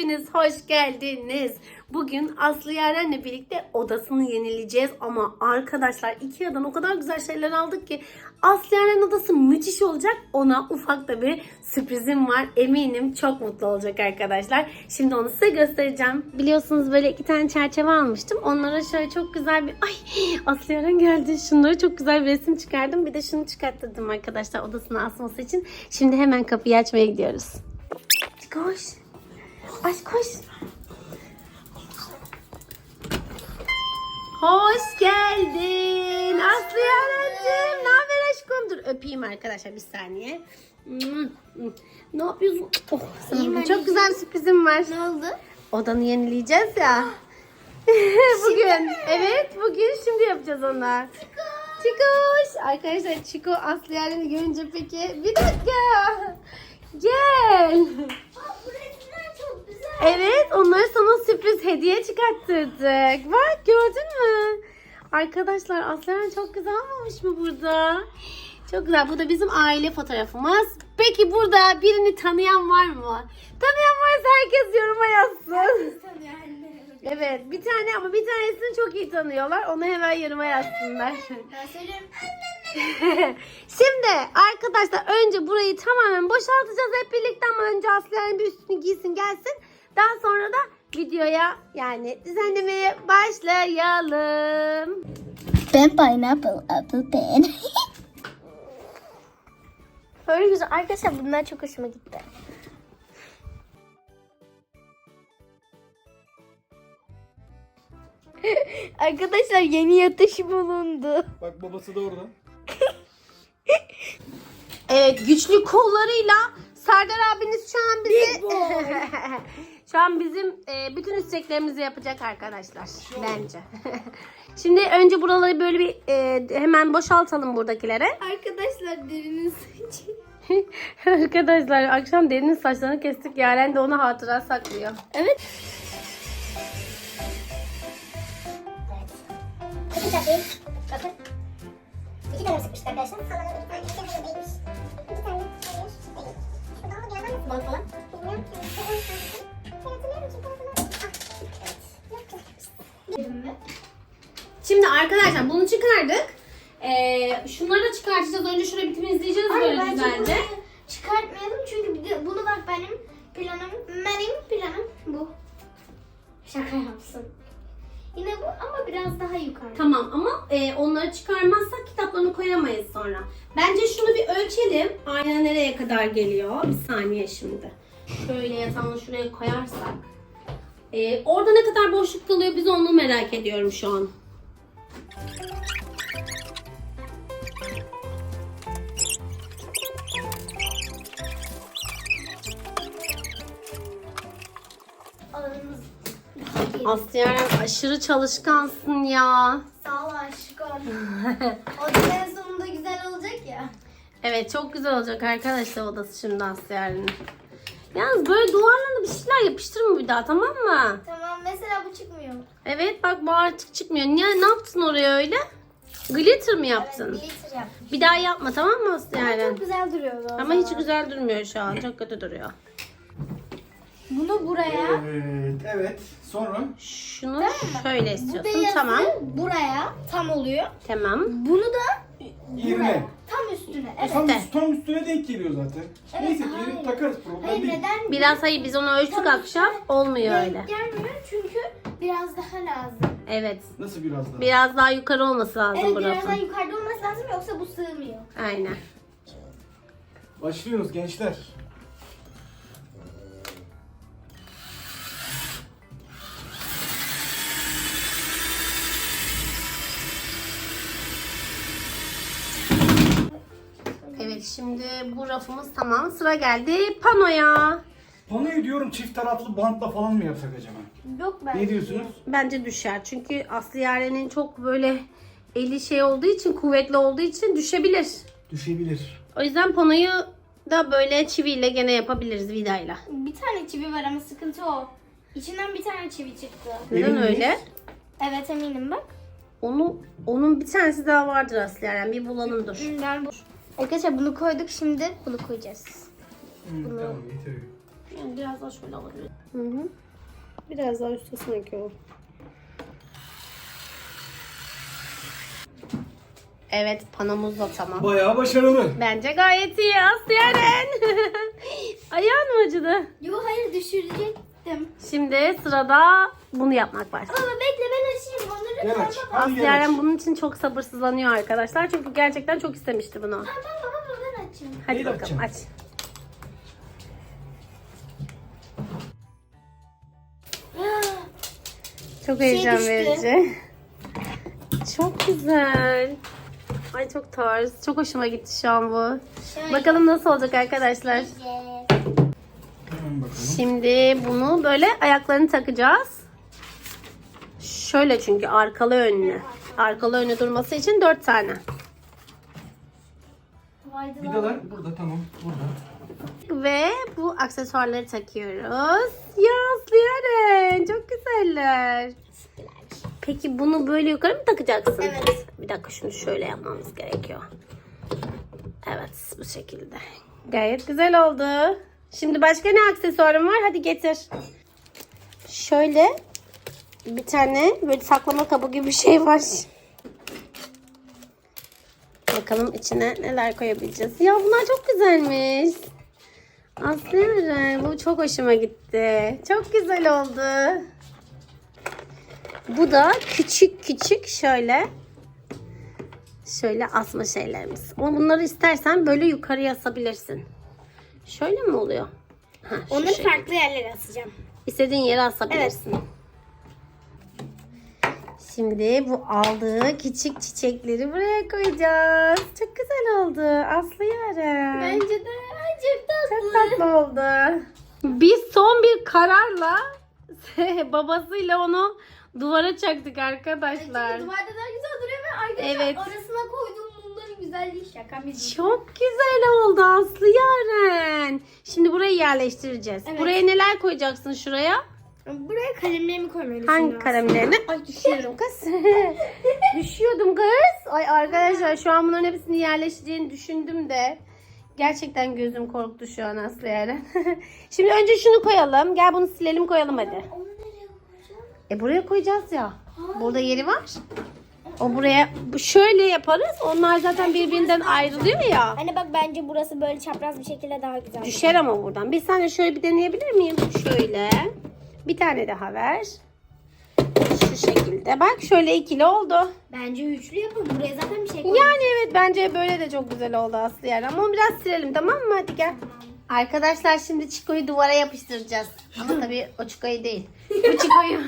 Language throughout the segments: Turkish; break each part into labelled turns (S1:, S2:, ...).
S1: hepiniz hoş geldiniz. Bugün Aslı Yaren'le birlikte odasını yenileyeceğiz. Ama arkadaşlar Ikea'dan o kadar güzel şeyler aldık ki Aslı Yaren odası müthiş olacak. Ona ufak da bir sürprizim var. Eminim çok mutlu olacak arkadaşlar. Şimdi onu size göstereceğim. Biliyorsunuz böyle iki tane çerçeve almıştım. Onlara şöyle çok güzel bir... Ay Aslı Yaren geldi. Şunları çok güzel bir resim çıkardım. Bir de şunu çıkarttırdım arkadaşlar odasına asması için. Şimdi hemen kapıyı açmaya gidiyoruz. Koş. Aç koş. Hoş geldin. Aslı Yaren'cim. Ne haber aşkım? Dur öpeyim arkadaşlar bir saniye. Ne yapıyorsun? Oh, sana
S2: İyiyim
S1: bugün çok
S2: anneciğim.
S1: güzel sürprizim var.
S2: Ne oldu?
S1: Odanı yenileyeceğiz ya. bugün. Evet bugün şimdi yapacağız onlar. Çikoş. Arkadaşlar Çiko Aslı Yaren'i görünce peki. Bir dakika. Gel.
S2: güzel.
S1: Evet onları sana sürpriz hediye çıkarttırdık. Bak gördün mü? Arkadaşlar Aslan çok güzel olmamış mı burada? Çok güzel. Bu da bizim aile fotoğrafımız. Peki burada birini tanıyan var mı? Tanıyan varsa herkes yoruma yazsın. Evet bir tane ama bir tanesini çok iyi tanıyorlar. Onu hemen yoruma yazsınlar. Şimdi arkadaşlar önce burayı tamamen boşaltacağız hep birlikte ama önce Aslı'nın bir üstünü giysin gelsin. Daha sonra da videoya yani düzenlemeye başlayalım.
S2: Ben pineapple, apple pen. Böyle güzel. Arkadaşlar bunlar çok hoşuma gitti. Arkadaşlar yeni yatışım bulundu.
S3: Bak babası da orada.
S1: Evet güçlü kollarıyla Serdar abiniz şu an bizi şu an bizim e, bütün isteklerimizi yapacak arkadaşlar bence. Şimdi önce buraları böyle bir e, hemen boşaltalım buradakilere.
S2: Arkadaşlar derinin saçı.
S1: arkadaşlar akşam derinin saçlarını kestik. Yaren de onu hatıra saklıyor.
S2: Evet.
S4: Bakın. İki tane sıkmıştık arkadaşlar.
S1: Arkadaşlar bunu çıkardık. Ee, şunları da çıkartacağız. Önce şurayı bir temizleyeceğiz
S2: Hayır
S1: böyle
S2: bence
S1: güzelce.
S2: bunu çıkartmayalım çünkü bir de bunu bak benim planım, benim planım bu. Şaka yapsın. Yine bu ama biraz daha yukarı.
S1: Tamam ama e, onları çıkarmazsak kitaplarını koyamayız sonra. Bence şunu bir ölçelim. Ayna nereye kadar geliyor? Bir saniye şimdi. Şöyle yatağını şuraya koyarsak. E, orada ne kadar boşluk kalıyor biz onu merak ediyorum şu an.
S2: Alanımız
S1: aşırı çalışkansın ya.
S2: Sağ ol aşkım. o da en sonunda güzel olacak ya.
S1: Evet çok güzel olacak arkadaşlar odası şimdi Aslı Yaren'in. Yalnız böyle duvarlarına bir şeyler yapıştırma bir daha tamam mı?
S2: Tamam.
S1: Evet bak bu artık çıkmıyor. Niye ne yaptın oraya öyle? Glitter mi yaptın?
S2: Evet, glitter yaptım.
S1: Bir daha yapma tamam mı Aslı
S2: Ama
S1: Yaren?
S2: çok güzel duruyordu o
S1: Ama hiç güzel durmuyor şu an. Çok kötü duruyor.
S2: Bunu buraya,
S3: Evet, evet. Sonra
S1: Şunu şöyle
S2: bu
S1: istiyorsun.
S2: beyazı
S1: Tamam.
S2: buraya tam oluyor.
S1: Tamam.
S2: Bunu da buraya.
S3: 20.
S2: Tam üstüne. Evet.
S3: Tam, üst- tam üstüne denk geliyor zaten.
S2: Evet,
S3: Neyse
S2: hayır.
S3: takarız problem
S2: Hayır
S3: değil.
S2: neden?
S1: Biraz hayır biz onu ölçtük
S2: Tam
S1: akşam.
S2: üstüne
S1: Olmuyor öyle.
S2: Gelmiyor çünkü biraz daha lazım.
S1: Evet.
S3: Nasıl biraz daha?
S1: Biraz daha yukarı olması lazım
S2: Evet
S1: bu
S2: biraz
S1: rafın.
S2: daha yukarıda olması lazım yoksa bu sığmıyor.
S1: Aynen.
S3: Başlıyoruz gençler.
S1: Evet şimdi bu rafımız tamam. Sıra geldi panoya.
S3: Panoyu diyorum çift taraflı bantla falan mı yapsak acaba?
S2: Yok ben.
S3: Ne diyorsunuz?
S1: Bence düşer. Çünkü Aslı Yaren'in çok böyle eli şey olduğu için, kuvvetli olduğu için düşebilir.
S3: Düşebilir.
S1: O yüzden panoyu da böyle çiviyle gene yapabiliriz vidayla.
S2: Bir tane çivi var ama sıkıntı o. İçinden bir tane çivi çıktı.
S1: Neden
S3: Emin miyiz?
S1: öyle?
S2: Evet eminim bak.
S1: Onu onun bir tanesi daha vardır Aslı Yaren. Bir bulalım dur.
S2: Hmm, Ben bu. Arkadaşlar bunu koyduk şimdi bunu koyacağız.
S3: Hı, tamam yeter.
S1: Yani biraz daha şöyle alabiliriz. Hı hı. Biraz daha üstesine koy. Evet panomuz da tamam.
S3: Bayağı başarılı.
S1: Bence gayet iyi Aslı Yaren. Ayağın mı acıdı?
S2: Yo hayır düşürecektim.
S1: Şimdi sırada bunu yapmak var.
S2: Baba bekle ben açayım onları.
S3: Gel aç.
S2: baba.
S3: Hadi
S1: Aslı
S3: gel
S1: Yaren
S3: aç.
S1: bunun için çok sabırsızlanıyor arkadaşlar. Çünkü gerçekten çok istemişti bunu.
S2: Baba baba ben açayım.
S1: Hadi
S3: Neyi
S1: bakalım aç. Çok
S2: Şey
S1: heyecan
S2: düştü.
S1: verici. Çok güzel. Ay çok tarz. Çok hoşuma gitti şu an bu.
S2: Şöyle.
S1: Bakalım nasıl olacak arkadaşlar. Şimdi bunu böyle ayaklarını takacağız. Şöyle çünkü arkalı önlü. Arkalı önlü durması için dört tane.
S3: Vidalar burada tamam. Burada.
S1: Ve bu aksesuarları takıyoruz. Ya Aslı Yaren, çok güzeller. Peki bunu böyle yukarı mı takacaksın?
S2: Evet.
S1: Bir dakika şunu şöyle yapmamız gerekiyor. Evet bu şekilde. Gayet güzel oldu. Şimdi başka ne aksesuarım var? Hadi getir. Şöyle bir tane böyle saklama kabı gibi bir şey var. Bakalım içine neler koyabileceğiz. Ya bunlar çok güzelmiş. Aslı Yaren, bu çok hoşuma gitti. Çok güzel oldu. Bu da küçük küçük şöyle şöyle asma şeylerimiz. Ama bunları istersen böyle yukarıya asabilirsin. Şöyle mi oluyor? Ha,
S2: Onları
S1: şekilde.
S2: farklı yerlere asacağım.
S1: İstediğin yere asabilirsin. Şimdi bu aldığı küçük çiçekleri buraya koyacağız. Çok güzel oldu. Aslı Yaren.
S2: Bence de çok
S1: Çok
S2: tatlı.
S1: tatlı oldu. Biz son bir kararla babasıyla onu duvara çaktık arkadaşlar.
S2: Duvarda daha güzel duruyor ve arkadaşlar
S1: Evet.
S2: arasına koyduğum mumların güzelliği şaka bir
S1: Çok güzel oldu Aslı Yaren. Şimdi burayı yerleştireceğiz.
S2: Evet.
S1: Buraya neler koyacaksın şuraya?
S2: Buraya kalemlerimi koymayı
S1: Hangi kalemlerini? Ay düşüyorum kız. Düşüyordum kız. Ay arkadaşlar şu an bunların hepsini yerleştireceğini düşündüm de. Gerçekten gözüm korktu şu an Aslı Yaren. Şimdi önce şunu koyalım. Gel bunu silelim koyalım hadi.
S2: Onu nereye koyacağım?
S1: E buraya koyacağız ya. Burada yeri var. O buraya bu- şöyle yaparız. Onlar zaten birbirinden ayrılıyor ya.
S2: Anne bak bence burası böyle çapraz bir şekilde daha güzel.
S1: Düşer ama buradan. Bir tane şöyle bir deneyebilir miyim? Şöyle. Bir tane daha ver. Şu şekilde. Bak şöyle ikili oldu.
S2: Bence üçlü yapalım. Buraya zaten bir şey koy.
S1: Yani evet bence böyle de çok güzel oldu Aslı yani. Ama onu biraz silelim tamam mı? Hadi gel. Arkadaşlar şimdi Çiko'yu duvara yapıştıracağız. Ama tabii o Çiko'yu değil. Bu Çiko'yu.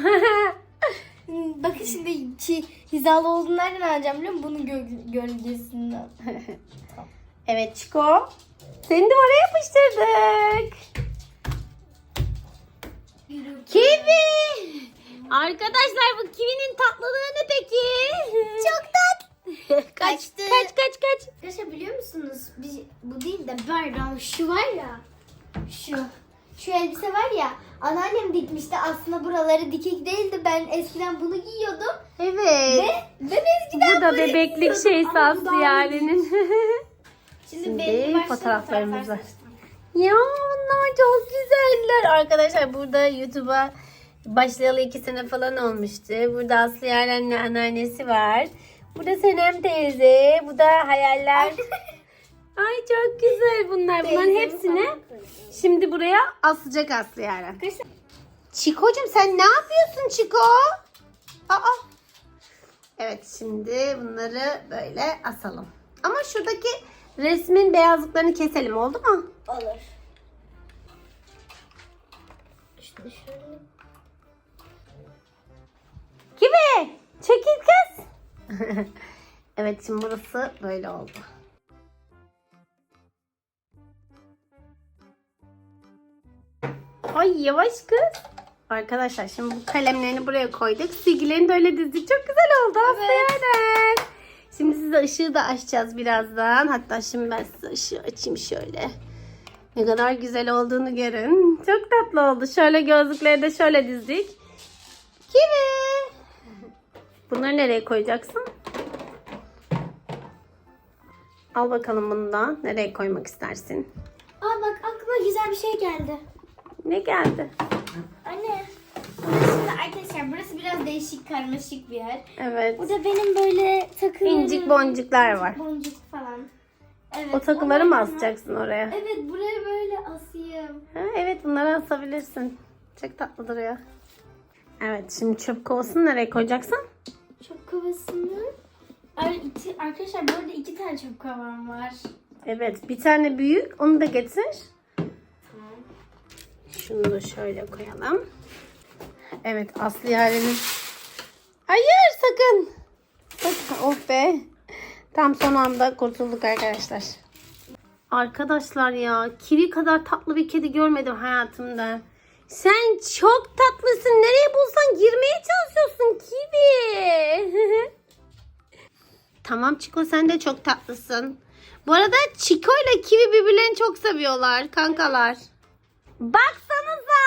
S2: Bakın şimdi çi, hizalı olduğunu nereden anlayacağım biliyor musun? Bunun gö- gölgesinden.
S1: evet Çiko. Seni duvara yapıştırdık. Kivi. Arkadaşlar bu kivinin tatlılığı ne peki? Çok tatlı. kaç,
S2: Kaçtı.
S1: kaç kaç kaç.
S2: Arkadaşlar biliyor musunuz? Biz, bu değil de ama şu var ya. Şu. Şu elbise var ya. Anneannem dikmişti. Aslında buraları dikik değildi. Ben eskiden bunu giyiyordum.
S1: Evet.
S2: Ve ben eskiden
S1: Bu da
S2: böyle
S1: bebeklik
S2: giyiyordum.
S1: şeysi
S2: Ama bu daha.
S1: Yaren'in.
S2: Şimdi,
S1: Şimdi
S2: benim başka
S1: fotoğraflarımızı.
S2: fotoğraflar seçtim.
S1: ya bunlar çok güzeller. Arkadaşlar burada YouTube'a başlayalı iki sene falan olmuştu. Burada Aslı Yaren'le anneannesi var. Burada Senem teyze. Bu da hayaller. Ay çok güzel bunlar. Bunların hepsini şimdi buraya asacak Aslı Yaren. Çiko'cum sen ne yapıyorsun Çiko? Aa. Evet şimdi bunları böyle asalım. Ama şuradaki resmin beyazlıklarını keselim oldu mu?
S2: olur. İşte şöyle.
S1: evet şimdi burası böyle oldu. Ay yavaş kız. Arkadaşlar şimdi bu kalemlerini buraya koyduk. Silgilerini de öyle dizdik. Çok güzel oldu Aslı Yaren. Şimdi size ışığı da açacağız birazdan. Hatta şimdi ben size ışığı açayım şöyle. Ne kadar güzel olduğunu görün. Çok tatlı oldu. Şöyle gözlükleri de şöyle dizdik. Kimi? Bunları nereye koyacaksın? Al bakalım bunu da. Nereye koymak istersin?
S2: Aa bak aklıma güzel bir şey geldi.
S1: Ne geldi?
S2: Anne. Burası şimdi arkadaşlar burası biraz değişik karmaşık bir yer.
S1: Evet.
S2: Burada benim böyle takılarım.
S1: İncik boncuklar var.
S2: Boncuk falan. Evet.
S1: O takıları mı asacaksın oraya?
S2: Evet buraya böyle asayım.
S1: Ha, evet bunları asabilirsin. Çok tatlı duruyor. Evet şimdi çöp kovasını nereye koyacaksın?
S2: Çöp kovasını. Ay, iki, arkadaşlar bu arada iki tane çöp kovam var.
S1: Evet bir tane büyük onu da getir. Şunu da şöyle koyalım. Evet Aslı Yaren'in. Hayır sakın. Sakın oh be. Tam son anda kurtulduk arkadaşlar. Arkadaşlar ya kivi kadar tatlı bir kedi görmedim hayatımda. Sen çok tatlısın. Nereye bulsan girmeye çalışıyorsun kivi. Tamam Çiko sen de çok tatlısın. Bu arada Çiko ile Kivi birbirlerini çok seviyorlar kankalar. Baksanıza!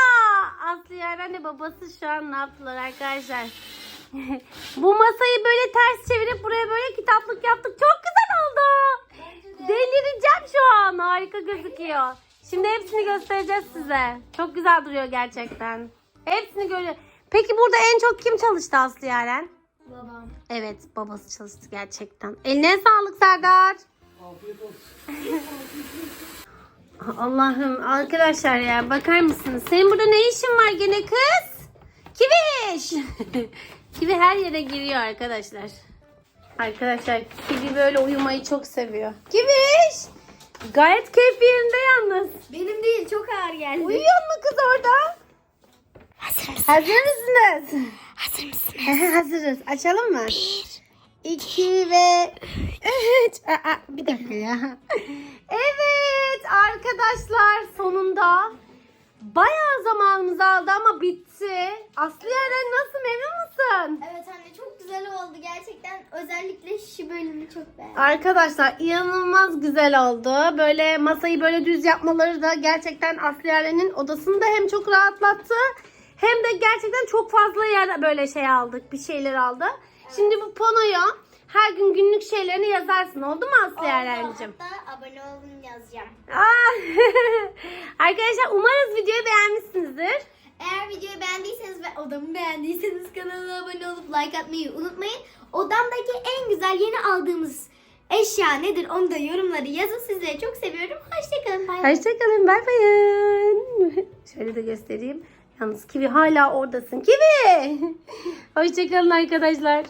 S1: Aslı Yaren'le babası şu an ne yaptılar arkadaşlar? Bu masayı böyle ters çevirip buraya böyle kitaplık yaptık. Çok güzel oldu. Delireceğim şu an. Harika gözüküyor. Şimdi hepsini göstereceğiz size. Çok güzel duruyor gerçekten. Hepsini görüyor. Peki burada en çok kim çalıştı Aslı Yaren?
S2: Babam.
S1: Evet babası çalıştı gerçekten. Eline sağlık Serdar.
S3: Afiyet olsun.
S1: Allah'ım arkadaşlar ya bakar mısınız? Senin burada ne işin var gene kız? Kiviş. Kivi her yere giriyor arkadaşlar. Arkadaşlar Kivi böyle uyumayı çok seviyor. Kiviş. Gayet keyfi yerinde yalnız.
S2: Benim değil çok ağır geldi.
S1: Uyuyor mu kız orada?
S2: Hazır mısın?
S1: Hazır mısınız?
S2: Hazır mısın?
S1: Hazırız. Açalım mı? Bir, iki ve üç. Aa, bir dakika ya. Evet arkadaşlar sonunda bayağı zamanımız aldı ama bitti. Aslı Yaren nasıl musun?
S2: Evet anne çok güzel oldu gerçekten. Özellikle şu bölümü çok beğendim.
S1: Arkadaşlar inanılmaz güzel oldu. Böyle masayı böyle düz yapmaları da gerçekten Aslı Yaren'in odasını da hem çok rahatlattı hem de gerçekten çok fazla yer böyle şey aldık. Bir şeyler aldı. Şimdi bu panoya her gün günlük şeylerini yazarsın. Oldu mu Aslı Yaren'cim?
S2: Hatta abone olun yazacağım.
S1: Aa, Arkadaşlar umarız videoyu beğenmişsinizdir.
S2: Videoyu beğendiyseniz ve odamı beğendiyseniz kanala abone olup like atmayı unutmayın. Odamdaki en güzel yeni aldığımız eşya nedir onu da yorumları yazın. Sizleri çok seviyorum. Hoşçakalın. Bay bay.
S1: Hoşçakalın. Bay bayın. Şöyle de göstereyim. Yalnız Kivi hala oradasın. Kivi. Hoşçakalın arkadaşlar.